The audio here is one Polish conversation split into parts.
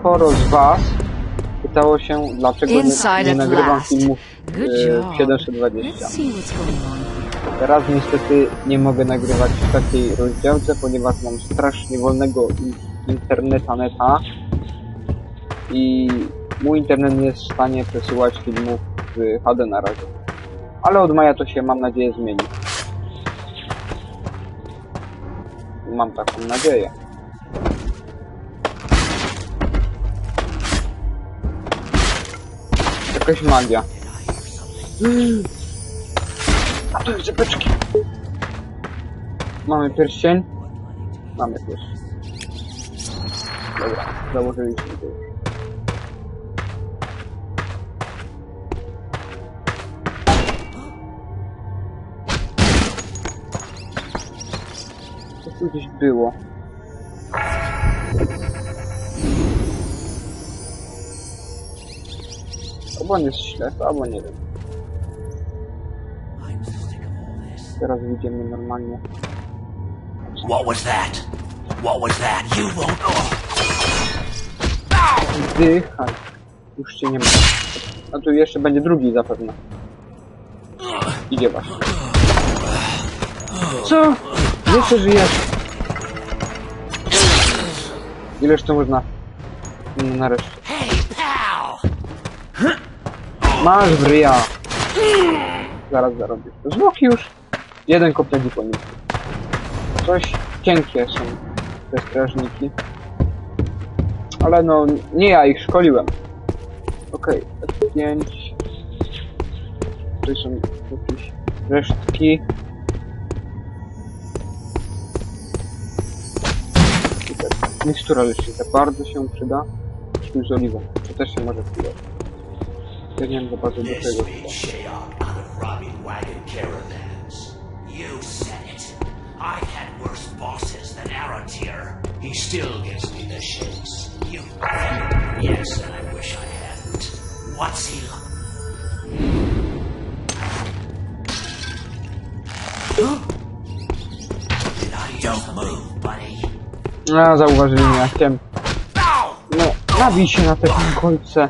sporo z Was pytało się, dlaczego nie, nie nagrywam filmów w 720. Let's see what's going on here. Teraz niestety nie mogę nagrywać w takiej rozdziałce, ponieważ mam strasznie wolnego in- interneta neta i mój internet nie jest w stanie przesyłać filmów w HD na razie. Ale od maja to się mam nadzieję zmieni. Mam taką nadzieję. Jakaś magia. A to jest czepeczki. Mamy pierścień? Mamy pierścień. Dobra, założyliśmy to. Co tu gdzieś było? Albo on jest ślepy, albo nie wiem. Teraz widzimy normalnie. What was that? What was that? You won't. Zdychaj. Już cię nie ma. A tu jeszcze będzie drugi zapewne. Idzie właśnie. Co? Jeszcze żyjesz? Ileż to można? No nareszcie. Masz w ryja. Zaraz zarobisz. Zwłoki już. Jeden kopniak i. Coś cienkie są te strażniki. Ale no, nie ja ich szkoliłem. Okej, F5. Tu są jakieś resztki. Mikstura lecznicza bardzo się przyda. Z oliwą. To też się może przydać. Ja nie wiem za bardzo This czego. made Shayok out of robbing wagon caravans. You said it. I had worse bosses than Arontir. He still gives me the shakes. You. Yes, and I wish I hadn't. What's he like? Did I Don't move, buddy. A, zauważyli mnie, ja chciałem... No, nabij się na te kolce.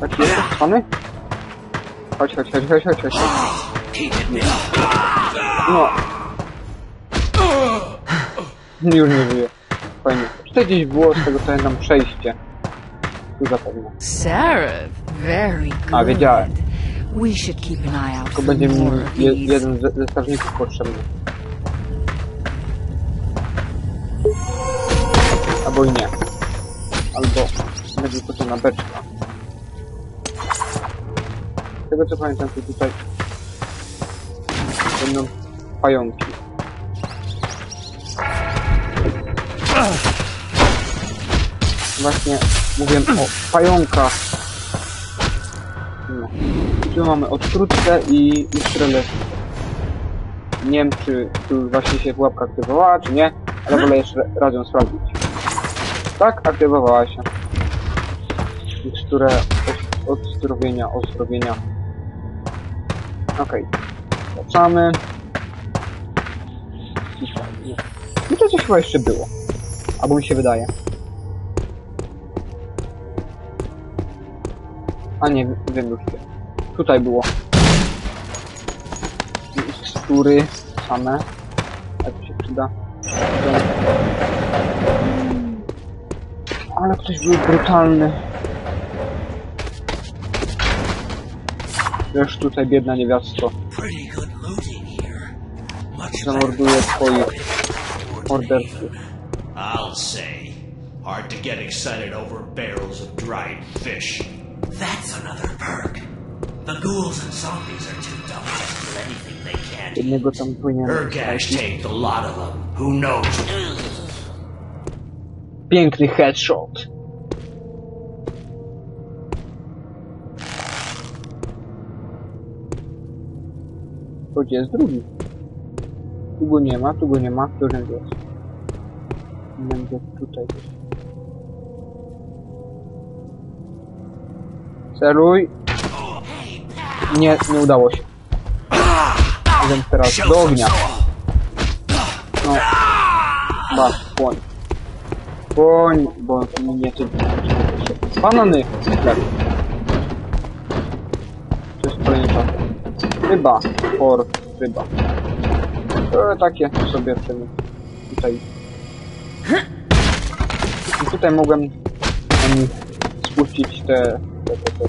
Chodź, spany? Chodź, chodź, chodź, chodź, chodź, chodź. No. Już nie żyje. Fajnie. Tutaj gdzieś było, z tego co pamiętam, przejście. Tu zapewne. Sarah, very good. A, wiedziałem. We should keep an eye out Tylko będzie mi je, jeden ze, ze strażników potrzebny. Albo i nie. Albo będzie potrzebna beczka. Z tego co pamiętam, to tutaj będą pająki. Właśnie mówiłem o pająkach. No. Tu mamy odkrótkę i, i strzelę. Nie wiem, czy tu właśnie się pułapka aktywowała, czy nie, ale wolę jeszcze raz ją sprawdzić. Tak, aktywowała się. Miksturę od- odzdrowienia, ozdrowienia. Okej. Wracamy. Tutaj, nie. I to coś chyba jeszcze było. Albo mi się wydaje. A nie, wiem już gdzie. Tutaj było. Mikstury same. Jak się przyda. Ale ktoś był brutalny. Wiesz, tutaj biedna niewiasto Pretty good looting here. Much zamorduje twoich morderców. I'll say. Hard to get excited over barrels of dried fish. That's another perk. The ghouls and zombies are too dumb to do anything they can't. Jednego tam płynie. Urgash takes a lot of them. Who knows? Piękny headshot. To gdzie jest drugi? Tu go nie ma, tu go nie ma, tu jest. Będzie tutaj. Celuj. Nie, nie udało się. Idę teraz do ognia. No. Masz, płoń. Błoń, bo nie ty. Banany! Chleb. Ryba. For ryba. To takie sobie wtedy tutaj. I tutaj mogłem em, spuścić te te te te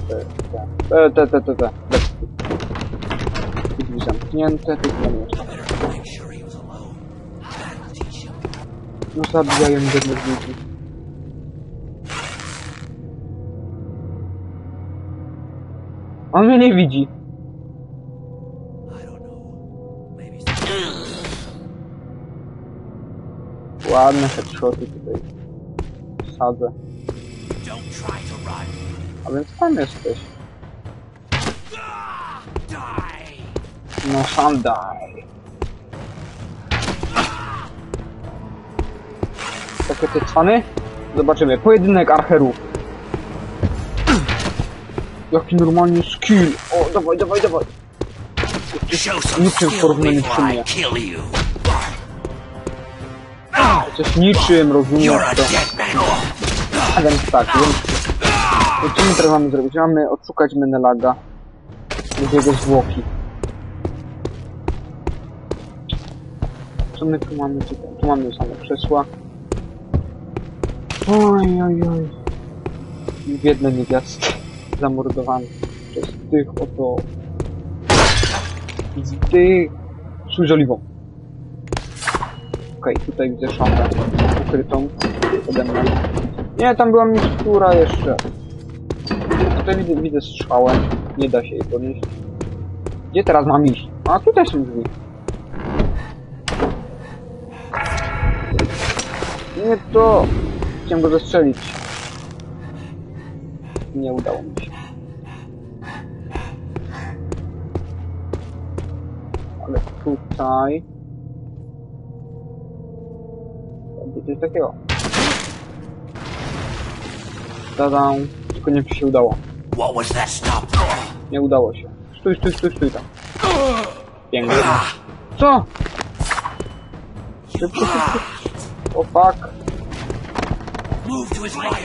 te te te te te te drzwi zamknięte. That'll teach him. No zabijają jedne ludzi. On mnie nie widzi. Ładne headshoty tutaj. Sadzę. A więc tam jesteś. No sam daj. Takie te cwany? Zobaczymy. Pojedynek archerów. Jaki normalnie skill. O, dawaj, dawaj, dawaj. Niczym porównaniu przy mnie. Coś niczym, rozumiesz a to. A więc tak, więc... To co my teraz mamy zrobić? Mamy odszukać Menelaga. Lub jego zwłoki. Co my tu mamy? Tu mamy same krzesła. Oj, oj, oj. Biedne niewiasty. Zamordowane przez tych oto... Z tych... Sój Okej, tutaj widzę szafę ukrytą ode mną. Nie, tam była mikstura jeszcze. Tutaj widzę, widzę strzałę. Nie da się jej podnieść. Gdzie teraz mam iść? A tutaj są drzwi. Nie to. Chciałem go zastrzelić. Nie udało mi się. Ale tutaj... coś takiego. Tada, tylko nie się udało. Nie udało się. Stój, stój, stój, stój tam. Pięknie. Co? Szybko, szybko. O fuck,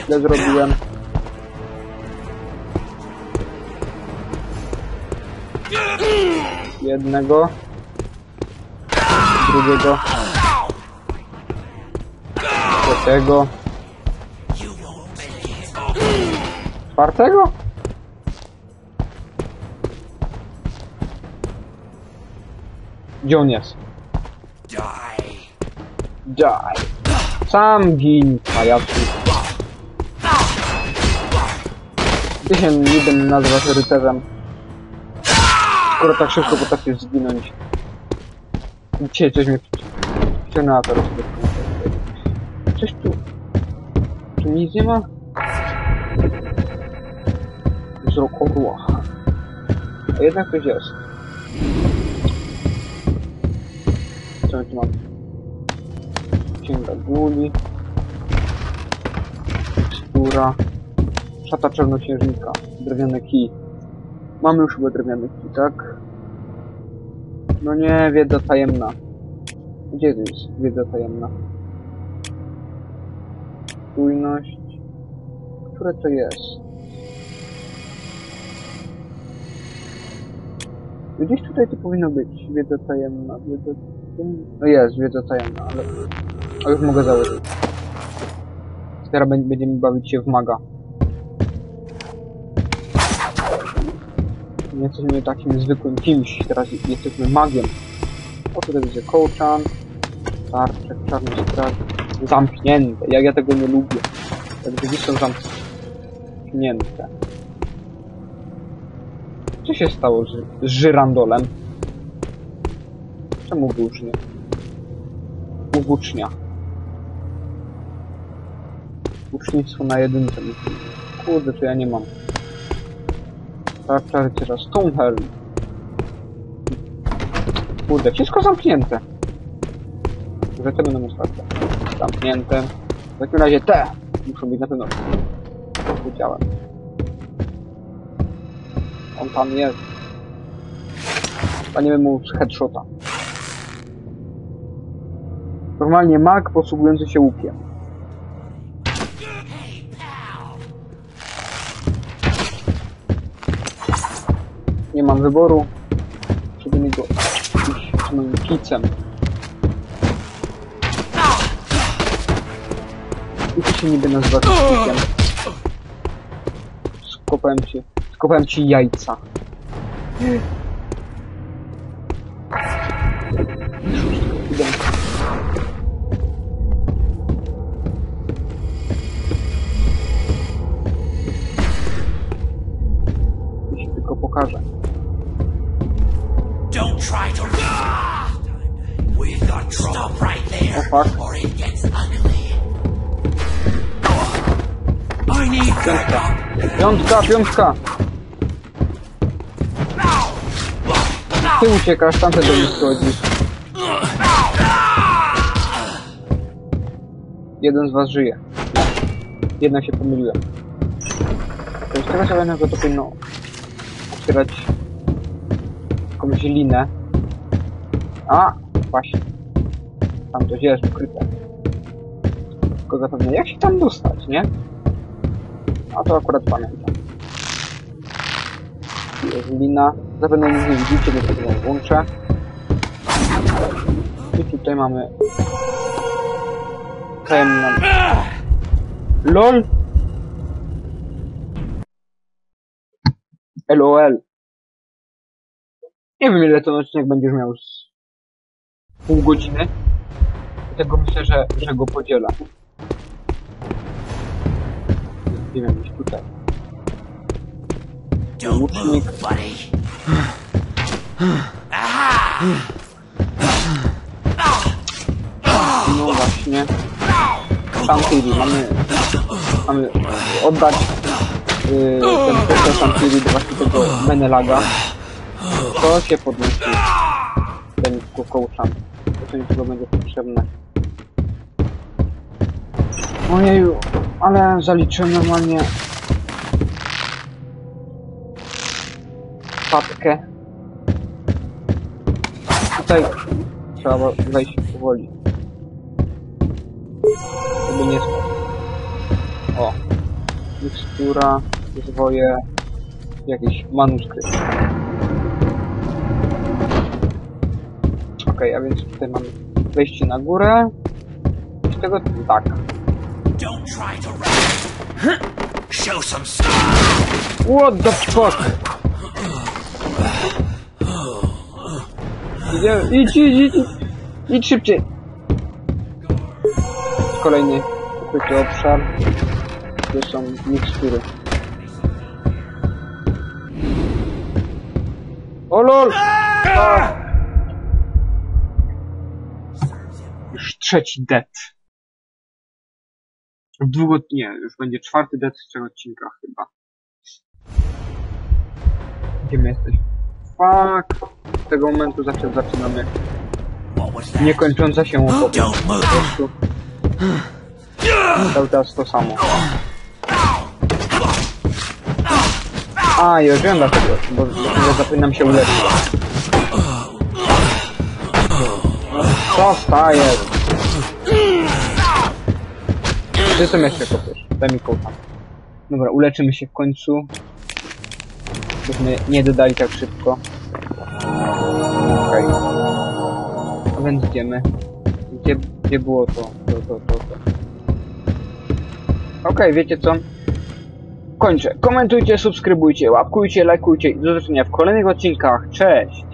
źle zrobiłem. Jednego. Drugiego. It. Czwartego? Gdzie on jest? Die. Sam gin, pajacu. Ty się niby nazywasz rycerzem. Skoro tak szybko potrafisz zginąć. Dzisiaj coś mnie wciągnęła teraz. Coś tu. Tu nic nie ma? Wzrok orła. A jednak coś jest. Co tu mamy? Księga Guli. Tekstura. Szata czarnoksiężnika. Drewniany kij. Mamy już chyba drewniany kij, tak? No nie, wiedza tajemna. Gdzie to jest wiedza tajemna? Czujność. Które to jest? Gdzieś tutaj to powinno być. Wiedza tajemna. Wiedza... No jest, wiedza tajemna, ale... A już mogę założyć. Teraz bę- będziemy bawić się w maga. Nie jesteśmy takim zwykłym kimś, teraz jesteśmy magiem. O tutaj widzę kołczan, tarczek, czarny straż, zamknięte. Jak ja tego nie lubię. Jak drzwi są zamknięte. Co się stało z, z żyrandolem? Czemu włócznie? Włócznia. Łucznictwo na jedynce. Kurde, to ja nie mam. Tarcza rycerza Stonehelm. Kurde, wszystko zamknięte. Że te będą otwarte zamknięte. W takim razie te muszą być na pewno udziałem. On tam jest. Paniemy mu headshota. Normalnie mag posługujący się łukiem. Nie mam wyboru. Żeby mi go jakimś moim. Się niby nazywa kicem. Skopałem ci, skopałem ci jajca. Idę. Tylko pokażę. Don't try to. We've got trouble. Right there, Piątka, piątka! Ty uciekasz, tamten do nich chodzi. Jeden z was żyje. Jednak się pomyliłem. To jest tego samego, to powinno otwierać jakąś linę. A, właśnie. Tam to jest ukryte. Tylko zapewne jak się tam dostać, nie? A to akurat pamiętam. Tu Jest lina. Zapewne nic nie widzicie, dlatego ją włączę. I tutaj mamy... Tajemną... LOL! LOL. Nie wiem ile ten odcinek będziesz miał z pół godziny. Dlatego myślę, że, że go podzielę. Nie wiem, gdzieś tutaj. Łucznik. No właśnie. Santiri, mamy, mamy oddać yy, ten pokój Santiri do właśnie tego Menelaga. To się podnosi ten kukołczan. To niczego będzie potrzebne. Ojeju, ale zaliczyłem normalnie papkę. Tutaj trzeba wejść powoli. Żeby nie. O. Mikstura, zwoje, jakiś manuskrypt. Okej, a więc tutaj mamy wejście na górę. Z tego tak. Don't try to run. Show some stuff. What the fuck? Idź, idź, idź, idź. szybciej. Kolejny ukryty obszar, gdzie są mikstury. O lol! A! Już trzeci dead. W długo... nie, już będzie czwarty dead w trzech odcinkach chyba. Gdzie my jesteśmy? Fuck! Z tego momentu zawsze zaczynamy niekończąca się opowieść. Po prostu cały czas to samo. A, już wiem dlaczego, bo bo zapominam się uleczyć. Co staje? Ty to jeszcze kopiesz. Daj mi kołta. Dobra, uleczymy się w końcu. Byśmy nie dodali tak szybko. Okej. A więc idziemy. Gdzie, gdzie było to? to, to, to, to. Okej, wiecie co? Kończę. Komentujcie, subskrybujcie, łapkujcie, lajkujcie i do zobaczenia w kolejnych odcinkach. Cześć!